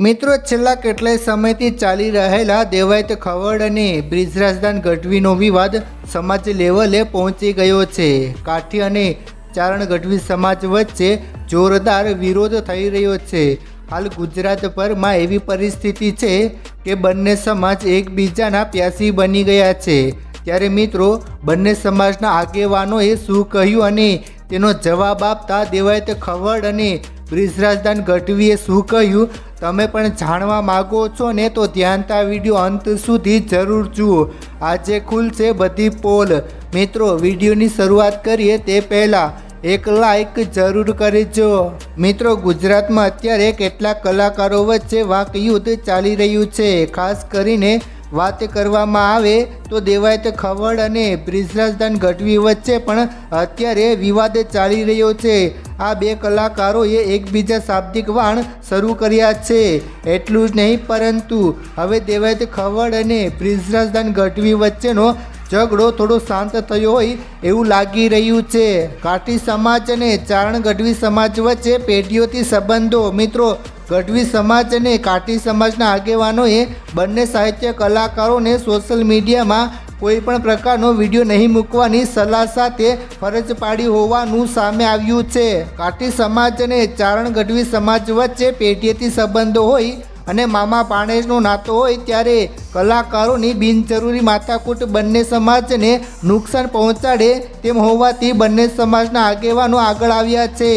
મિત્રો, છેલ્લા કેટલાય સમયથી ચાલી રહેલા દેવાયત ખવડ અને બ્રિજરાજદાન ગઢવીનો વિવાદ સમાજ લેવલે પહોંચી ગયો છે. કાઠી અને ચારણ ગઢવી સમાજ વચ્ચે જોરદાર વિરોધ થઈ રહ્યો છે. હાલ ગુજરાતભરમાં એવી પરિસ્થિતિ છે કે બંને સમાજ એકબીજાના પ્યાસી બની ગયા છે. ત્યારે મિત્રો, બંને સમાજના આગેવાનોએ શું કહ્યું અને તેનો જવાબ આપતા દેવાયત ખવડ અને બ્રિજરાજદાન ગઢવીએ શું કહ્યું? તમે પણ જાણવા માગો છો ને તો ધ્યાનતા વીડિયો અંત સુધી જરૂર જુઓ. આજે ખુલશે બધી પોલ. મિત્રો, વિડીયોની શરૂઆત કરીએ તે પહેલાં એક લાઇક જરૂર કરજો. મિત્રો, ગુજરાતમાં અત્યારે કેટલાક કલાકારો વચ્ચે વાકયુદ્ધ ચાલી રહ્યું છે? ખાસ કરીને વાત કરવામાં આવે તો દેવાયત ખવડ અને બ્રિજરાજદાન ગઢવી વચ્ચે પણ અત્યારે વિવાદ ચાલી રહ્યો છે. આ બે કલાકારોએ એકબીજા શાબ્દિક વાણ શરૂ કર્યા છે. એટલું જ નહીં, પરંતુ હવે દેવાયત ખવડ અને બ્રિજરાજદાન ગઢવી વચ્ચેનો ઝઘડો થોડો શાંત થયો હોય એવું લાગી રહ્યું છે. કાઠી સમાજ અને ચારણ ગઢવી સમાજ વચ્ચે પેઢીઓથી સંબંધો. મિત્રો, ગઢવી સમાજ અને કાઠી સમાજના આગેવાનોએ બંને સાહિત્ય કલાકારોને સોશિયલ મીડિયામાં કોઈ પણ પ્રકારનો વીડિયો નહીં મૂકવાની સલાહ સાથે ફરજ પાડી હોવાનું સામે આવ્યું છે. કાઠી સમાજ અને ચારણ ગઢવી સમાજ વચ્ચે પેઢીએથી સંબંધો હોય અને મામા પાણેજનો નાતો હોય ત્યારે કલાકારોની બિનજરૂરી માથાકૂટ બંને સમાજને નુકસાન પહોંચાડે તેમ હોવાથી બંને સમાજના આગેવાનો આગળ આવ્યા છે.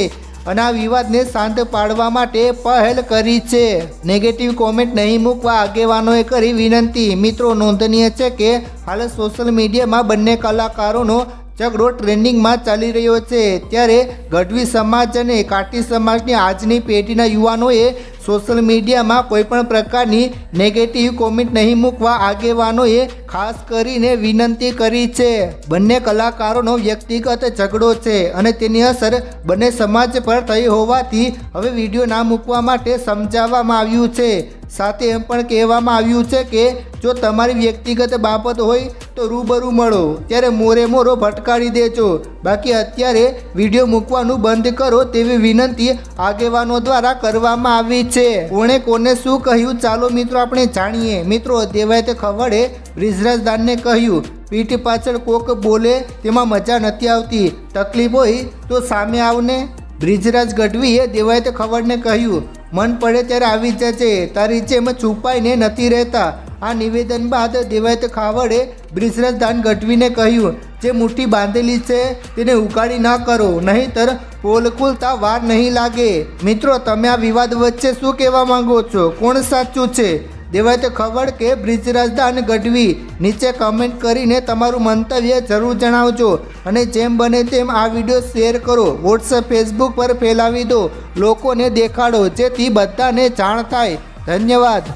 અને આ વિવાદને શાંત પાડવા માટે પહેલ કરી છે. નેગેટિવ કોમેન્ટ નહીં મૂકવા આગેવાનોએ કરી વિનંતી. મિત્રો, નોંધનીય છે કે હાલ સોશિયલ મીડિયામાં બંને કલાકારોનો ઝઘડો ટ્રેન્ડિંગમાં ચાલી રહ્યો છે, ત્યારે ગઢવી સમાજ અને કાઠી સમાજની આજની પેઢીના યુવાનોએ સોશિયલ મીડિયામાં કોઈપણ પ્રકારની નેગેટિવ કોમેન્ટ નહીં મૂકવા આગેવાનોએ ખાસ કરીને વિનંતી કરી છે. બંને કલાકારોનો વ્યક્તિગત ઝઘડો છે અને તેની અસર બંને સમાજ પર થઈ હોવાથી હવે વીડિયો ના મૂકવા માટે સમજાવવામાં આવ્યું છે. સાથે એમ પણ કહેવામાં આવ્યું છે કે જો તમારી વ્યક્તિગત બાબત હોય તો રૂબરૂ મળો. ત્યારે મોરે મોરો ભટકાડી દેજો. બાકી અત્યારે વીડિયો મૂકવાનું બંધ કરો તેવી વિનંતી આગેવાનો દ્વારા કરવામાં આવી છે. કોણે કોને શું કહ્યું ચાલો મિત્રો આપણે જાણીએ. મિત્રો દેવાયત ખવડે બ્રિજરાજદાનને કહ્યું, પીઠ પાછળ કોક બોલે તેમાં મજા નથી આવતી. તકલીફ હોય તો સામે આવને. બ્રિજરાજ ગઢવીએ દેવાયત ખવડને કહ્યું મન પડે ત્યારે આવી જશે તારી જેમ છુપાઈને નથી રહેતા. આ નિવેદન બાદ દેવાયત ખાવડે બ્રિજરાજ દાન ગઢવીને કહ્યું, જે મુઠ્ઠી બાંધેલી છે તેને ઉકાળી ન કરો, નહીંતર પોલ વાર નહીં લાગે. મિત્રો, તમે આ વિવાદ વચ્ચે શું કહેવા માંગો છો? કોણ સાચું છે? દેવાયત ખબર કે બ્રિજરાજદાન ગઢવી. નીચે કમેન્ટ કરીને તમારું મંતવ્ય જરૂર જણાવજો અને જેમ બને તેમ આ વીડિયો શેર કરો. વોટ્સએપ ફેસબુક પર ફેલાવી દો. લોકોને દેખાડો, જેથી બધાને જાણ થાય. ધન્યવાદ.